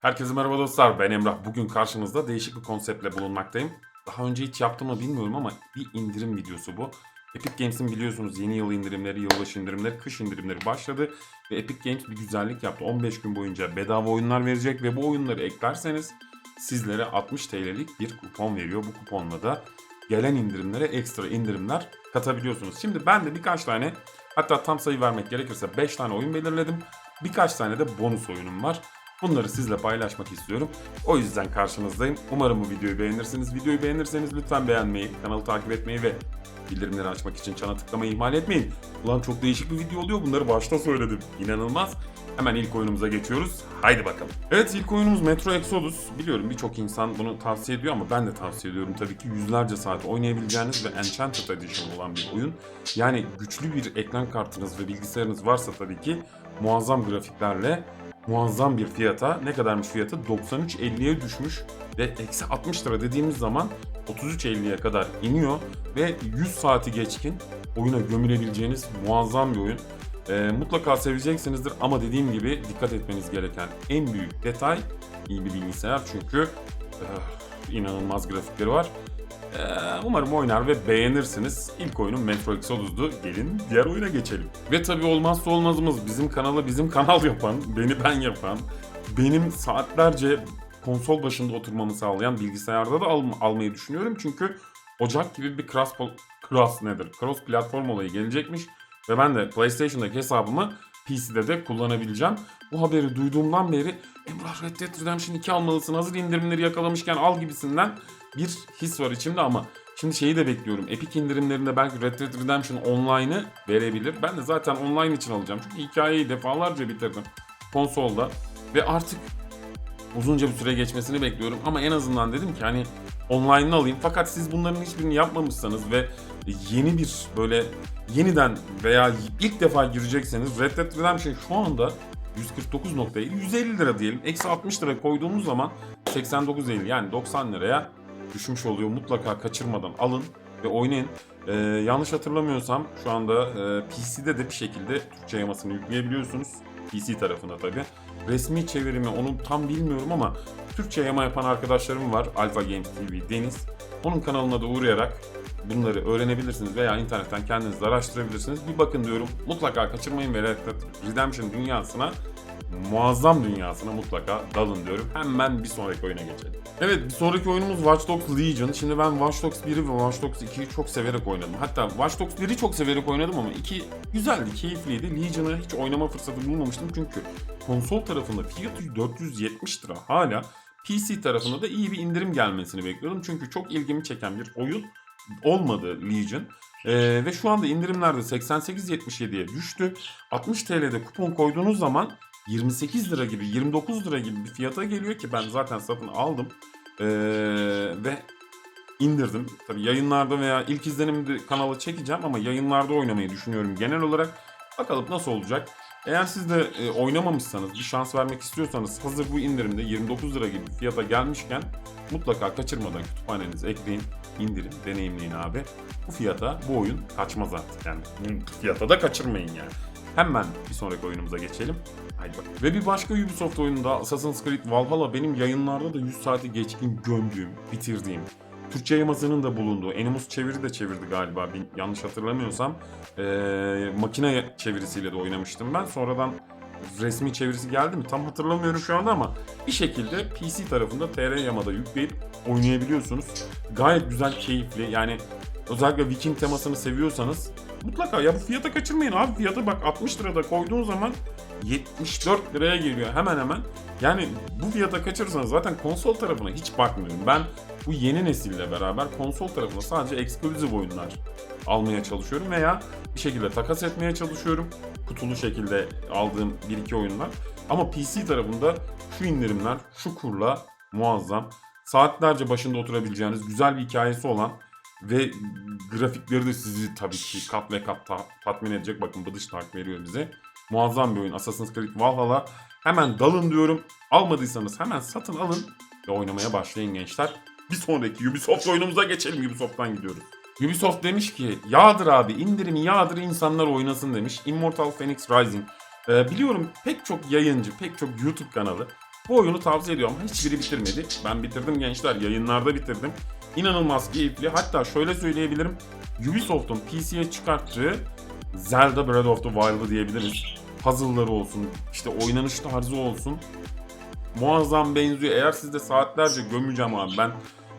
Herkese merhaba dostlar ben Emrah. Bugün karşınızda değişik bir konseptle bulunmaktayım. Daha önce hiç yaptım mı bilmiyorum ama bir indirim videosu bu. Epic Games'in biliyorsunuz yeni yıl indirimleri, yılbaşı indirimleri, kış indirimleri başladı. Ve Epic Games bir güzellik yaptı. 15 gün boyunca bedava oyunlar verecek ve bu oyunları eklerseniz sizlere 60 TL'lik bir kupon veriyor. Bu kuponla da gelen indirimlere ekstra indirimler katabiliyorsunuz. Şimdi ben de birkaç tane hatta tam sayı vermek gerekirse 5 tane oyun belirledim. Birkaç tane de bonus oyunum var. Bunları sizle paylaşmak istiyorum. O yüzden karşınızdayım. Umarım bu videoyu beğenirsiniz. Videoyu beğenirseniz lütfen beğenmeyi, kanalı takip etmeyi ve bildirimleri açmak için çana tıklamayı ihmal etmeyin. Ulan çok değişik bir video oluyor. Bunları başta söyledim. İnanılmaz. Hemen ilk oyunumuza geçiyoruz. Haydi bakalım. Evet ilk oyunumuz Metro Exodus. Biliyorum birçok insan bunu tavsiye ediyor ama ben de tavsiye ediyorum tabii ki. Yüzlerce saat oynayabileceğiniz ve Enchanted Edition olan bir oyun. Yani güçlü bir ekran kartınız ve bilgisayarınız varsa tabii ki muazzam grafiklerle muazzam bir fiyata. Ne kadarmış fiyatı? 93.50'ye düşmüş ve eksi 60 lira dediğimiz zaman 33.50'ye kadar iniyor ve 100 saati geçkin oyuna gömülebileceğiniz muazzam bir oyun. Ee, mutlaka seveceksinizdir ama dediğim gibi dikkat etmeniz gereken en büyük detay iyi bir bilgisayar çünkü eh, inanılmaz grafikleri var. Ee, umarım oynar ve beğenirsiniz. İlk oyunum Metro Exodus'du. Gelin diğer oyuna geçelim. Ve tabii olmazsa olmazımız bizim kanalı bizim kanal yapan, beni ben yapan, benim saatlerce konsol başında oturmamı sağlayan bilgisayarda da al- almayı düşünüyorum. Çünkü Ocak gibi bir cross, cross nedir? Cross platform olayı gelecekmiş. Ve ben de PlayStation'daki hesabımı PC'de de kullanabileceğim. Bu haberi duyduğumdan beri Emrah Red Dead Redemption 2 almalısın hazır indirimleri yakalamışken al gibisinden bir his var içimde ama şimdi şeyi de bekliyorum. Epic indirimlerinde belki Red Dead Redemption Online'ı verebilir. Ben de zaten online için alacağım. Çünkü hikayeyi defalarca bitirdim konsolda ve artık uzunca bir süre geçmesini bekliyorum ama en azından dedim ki hani online'ını alayım. Fakat siz bunların hiçbirini yapmamışsanız ve yeni bir böyle yeniden veya ilk defa girecekseniz Red Dead Redemption şu anda 149.50 150 lira diyelim. Eksi 60 lira koyduğumuz zaman 89.50 yani 90 liraya düşmüş oluyor. Mutlaka kaçırmadan alın ve oynayın. Ee, yanlış hatırlamıyorsam şu anda e, PC'de de bir şekilde Türkçe yamasını yükleyebiliyorsunuz. PC tarafına tabi. Resmi çevirimi onu tam bilmiyorum ama Türkçe yama yapan arkadaşlarım var. Alpha Games TV Deniz. Onun kanalına da uğrayarak bunları öğrenebilirsiniz veya internetten kendiniz araştırabilirsiniz. Bir bakın diyorum. Mutlaka kaçırmayın ve Red Dead Redemption dünyasına muazzam dünyasına mutlaka dalın diyorum. Hemen bir sonraki oyuna geçelim. Evet sonraki oyunumuz Watch Dogs Legion. Şimdi ben Watch Dogs 1'i ve Watch Dogs 2'yi çok severek oynadım. Hatta Watch Dogs 1'i çok severek oynadım ama 2 güzeldi, keyifliydi. Legion'ı hiç oynama fırsatı bulmamıştım çünkü konsol tarafında fiyatı 470 lira hala. PC tarafında da iyi bir indirim gelmesini bekliyordum. Çünkü çok ilgimi çeken bir oyun olmadı Legion. Ee, ve şu anda indirimlerde 88.77'ye düştü. 60 TL'de kupon koyduğunuz zaman 28 lira gibi 29 lira gibi bir fiyata geliyor ki ben zaten satın aldım. Ee, ve indirdim. Tabii yayınlarda veya ilk izlenimde kanalı çekeceğim ama yayınlarda oynamayı düşünüyorum genel olarak. Bakalım nasıl olacak. Eğer siz de e, oynamamışsanız, bir şans vermek istiyorsanız hazır bu indirimde 29 lira gibi fiyata gelmişken mutlaka kaçırmadan kütüphanenize ekleyin, indirin, deneyimleyin abi. Bu fiyata bu oyun kaçmaz artık yani. Fiyata da kaçırmayın yani. Hemen bir sonraki oyunumuza geçelim. Haydi bakalım. Ve bir başka Ubisoft oyununda Assassin's Creed Valhalla benim yayınlarda da 100 saati geçkin gömdüğüm, bitirdiğim, Türkçe yamasının da bulunduğu, Animus çeviri de çevirdi galiba bir, yanlış hatırlamıyorsam. Ee, makine çevirisiyle de oynamıştım ben. Sonradan resmi çevirisi geldi mi tam hatırlamıyorum şu anda ama bir şekilde PC tarafında TR yamada yükleyip oynayabiliyorsunuz. Gayet güzel, keyifli. Yani özellikle Viking temasını seviyorsanız mutlaka ya bu fiyata kaçırmayın abi. Fiyatı bak 60 lirada koyduğun zaman 74 liraya geliyor hemen hemen. Yani bu fiyata kaçırırsanız zaten konsol tarafına hiç bakmıyorum. Ben bu yeni nesille beraber konsol tarafına sadece exclusive oyunlar almaya çalışıyorum veya bir şekilde takas etmeye çalışıyorum. Kutulu şekilde aldığım 1-2 oyunlar. Ama PC tarafında şu indirimler, şu kurla muazzam. Saatlerce başında oturabileceğiniz güzel bir hikayesi olan ve grafikleri de sizi tabii ki kat ve kat ta- tatmin edecek. Bakın bıdış tak veriyor bize. Muazzam bir oyun Assassin's Creed Valhalla. Hemen dalın diyorum. Almadıysanız hemen satın alın ve oynamaya başlayın gençler. Bir sonraki Ubisoft oyunumuza geçelim. Ubisoft'tan gidiyoruz. Ubisoft demiş ki yağdır abi indirimi yağdır insanlar oynasın demiş. Immortal Phoenix Rising. Ee, biliyorum pek çok yayıncı, pek çok YouTube kanalı Bu oyunu tavsiye ediyorum ama hiçbiri bitirmedi. Ben bitirdim gençler. Yayınlarda bitirdim. İnanılmaz keyifli. Hatta şöyle söyleyebilirim. Ubisoft'un PC'ye çıkarttığı Zelda Breath of the Wild'ı diyebiliriz. Puzzle'ları olsun, işte oynanış tarzı olsun. Muazzam benziyor. Eğer siz de saatlerce gömeceğim abi ben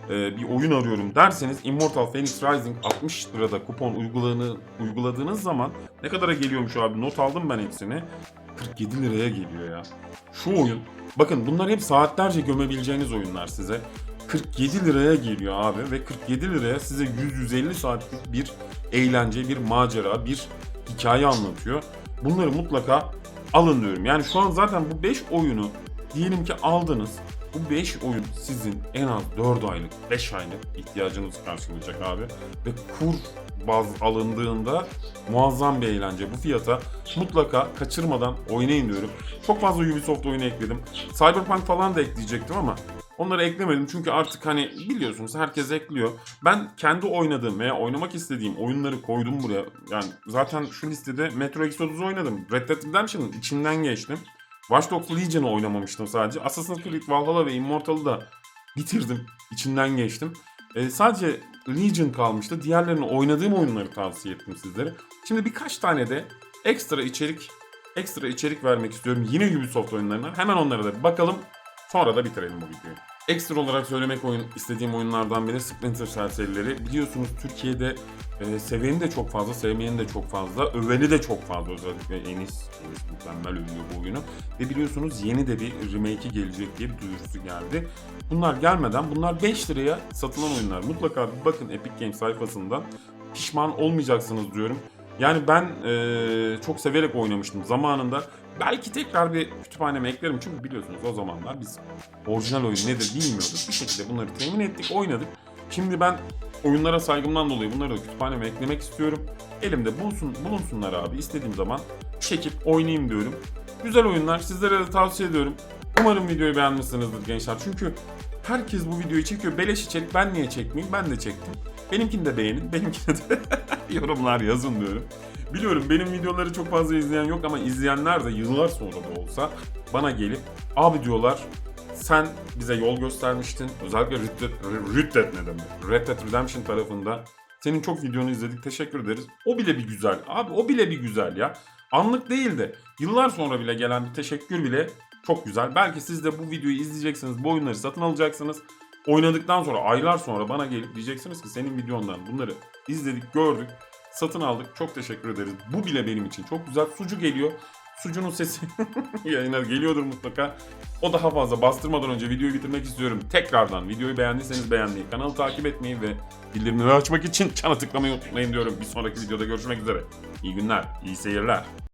e, bir oyun arıyorum derseniz Immortal Phoenix Rising 60 lirada kupon uyguladığını, uyguladığınız zaman ne kadara geliyormuş abi not aldım ben hepsini. 47 liraya geliyor ya. Şu oyun bakın bunlar hep saatlerce gömebileceğiniz oyunlar size. 47 liraya geliyor abi ve 47 liraya size 100-150 saatlik bir eğlence, bir macera, bir hikaye anlatıyor. Bunları mutlaka alın diyorum. Yani şu an zaten bu 5 oyunu diyelim ki aldınız. Bu 5 oyun sizin en az 4 aylık, 5 aylık ihtiyacınızı karşılayacak abi. Ve kur baz alındığında muazzam bir eğlence. Bu fiyata mutlaka kaçırmadan oynayın diyorum. Çok fazla Ubisoft oyunu ekledim. Cyberpunk falan da ekleyecektim ama onları eklemedim çünkü artık hani biliyorsunuz herkes ekliyor. Ben kendi oynadığım veya oynamak istediğim oyunları koydum buraya. Yani zaten şu listede Metro Exodus oynadım. Red Dead Redemption'ın içinden geçtim. Watch Dogs Legion'ı oynamamıştım sadece. Assassin's Creed Valhalla ve Immortal'ı da bitirdim. İçinden geçtim. Ee, sadece Legion kalmıştı. Diğerlerini oynadığım oyunları tavsiye ettim sizlere. Şimdi birkaç tane de ekstra içerik ekstra içerik vermek istiyorum. Yine Ubisoft oyunlarına. Hemen onlara da bakalım. Sonra da bitirelim bu videoyu. Ekstra olarak söylemek oyun istediğim oyunlardan biri Splinter Cell serileri. Biliyorsunuz Türkiye'de e, seveni de çok fazla, sevmeyeni de çok fazla, öveni de çok fazla. Özellikle Enis, Enis mükemmel övüyor bu oyunu. Ve biliyorsunuz yeni de bir remake'i gelecek diye bir duyurusu geldi. Bunlar gelmeden bunlar 5 liraya satılan oyunlar. Mutlaka bir bakın Epic Games sayfasından. Pişman olmayacaksınız diyorum. Yani ben e, çok severek oynamıştım zamanında. Belki tekrar bir kütüphaneme eklerim çünkü biliyorsunuz o zamanlar biz orijinal oyun nedir bilmiyorduk. Bir şekilde bunları temin ettik, oynadık. Şimdi ben oyunlara saygımdan dolayı bunları da kütüphaneme eklemek istiyorum. Elimde bulunsun, bulunsunlar abi. İstediğim zaman çekip oynayayım diyorum. Güzel oyunlar sizlere de tavsiye ediyorum. Umarım videoyu beğenmişsinizdir gençler. Çünkü herkes bu videoyu çekiyor. Beleş içerik ben niye çekmeyeyim? Ben de çektim. Benimkini de beğenin. Benimkini de yorumlar yazın diyorum. Biliyorum benim videoları çok fazla izleyen yok ama izleyenler de yıllar sonra da olsa bana gelip abi diyorlar sen bize yol göstermiştin. Özellikle Red Dead, ne demek? Red Dead Redemption tarafında senin çok videonu izledik. Teşekkür ederiz. O bile bir güzel. Abi o bile bir güzel ya. Anlık değil de yıllar sonra bile gelen bir teşekkür bile çok güzel. Belki siz de bu videoyu izleyeceksiniz. Bu oyunları satın alacaksınız. Oynadıktan sonra aylar sonra bana gelip diyeceksiniz ki senin videondan bunları izledik, gördük, satın aldık. Çok teşekkür ederiz. Bu bile benim için çok güzel. Sucu geliyor. Sucunun sesi yayına geliyordur mutlaka. O daha fazla bastırmadan önce videoyu bitirmek istiyorum. Tekrardan videoyu beğendiyseniz beğenmeyi, kanalı takip etmeyi ve bildirimleri açmak için çana tıklamayı unutmayın diyorum. Bir sonraki videoda görüşmek üzere. İyi günler, iyi seyirler.